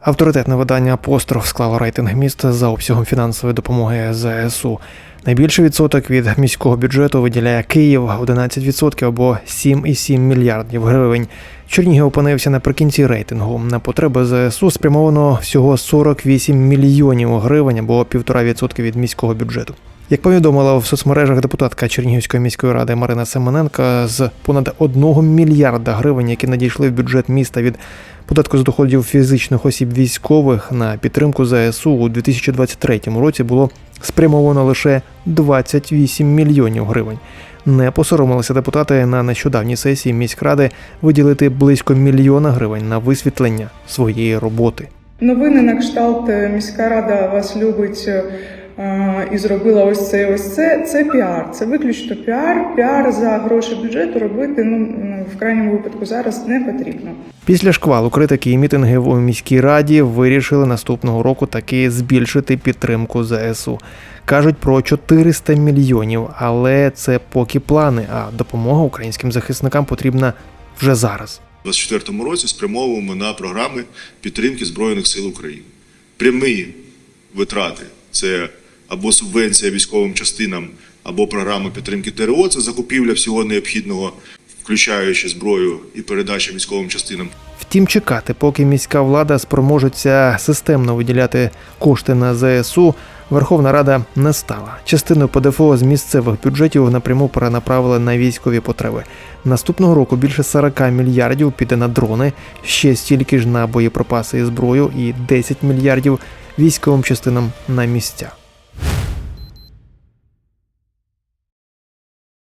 Авторитетне видання Апостроф склало рейтинг міста за обсягом фінансової допомоги ЗСУ. Найбільший відсоток від міського бюджету виділяє Київ 11% або 7,7 мільярдів гривень. Чернігів опинився наприкінці рейтингу. На потреби ЗСУ спрямовано всього 48 мільйонів гривень або 1,5% від міського бюджету. Як повідомила в соцмережах депутатка Чернігівської міської ради Марина Семененка, з понад 1 мільярда гривень, які надійшли в бюджет міста від податку з доходів фізичних осіб військових на підтримку ЗСУ у 2023 році було спрямовано лише 28 мільйонів гривень. Не посоромилися депутати на нещодавній сесії міськради виділити близько мільйона гривень на висвітлення своєї роботи. Новини на кшталт е, міська рада вас любить е, і зробила ось це, і ось це. Це піар. Це виключно піар. Піар за гроші бюджету робити ну в крайньому випадку зараз не потрібно. Після шквалу критики і мітингів у міській раді вирішили наступного року таки збільшити підтримку ЗСУ. Кажуть про 400 мільйонів, але це поки плани. А допомога українським захисникам потрібна вже зараз. У 2024 році спрямовуємо на програми підтримки Збройних сил України. Прямі витрати це або субвенція військовим частинам, або програма підтримки ТРО, це закупівля всього необхідного, включаючи зброю і передача військовим частинам. Втім, чекати, поки міська влада спроможеться системно виділяти кошти на ЗСУ, Верховна Рада не стала. Частину ПДФО з місцевих бюджетів напряму перенаправили на військові потреби. Наступного року більше 40 мільярдів піде на дрони, ще стільки ж на боєприпаси і зброю, і 10 мільярдів військовим частинам на місця.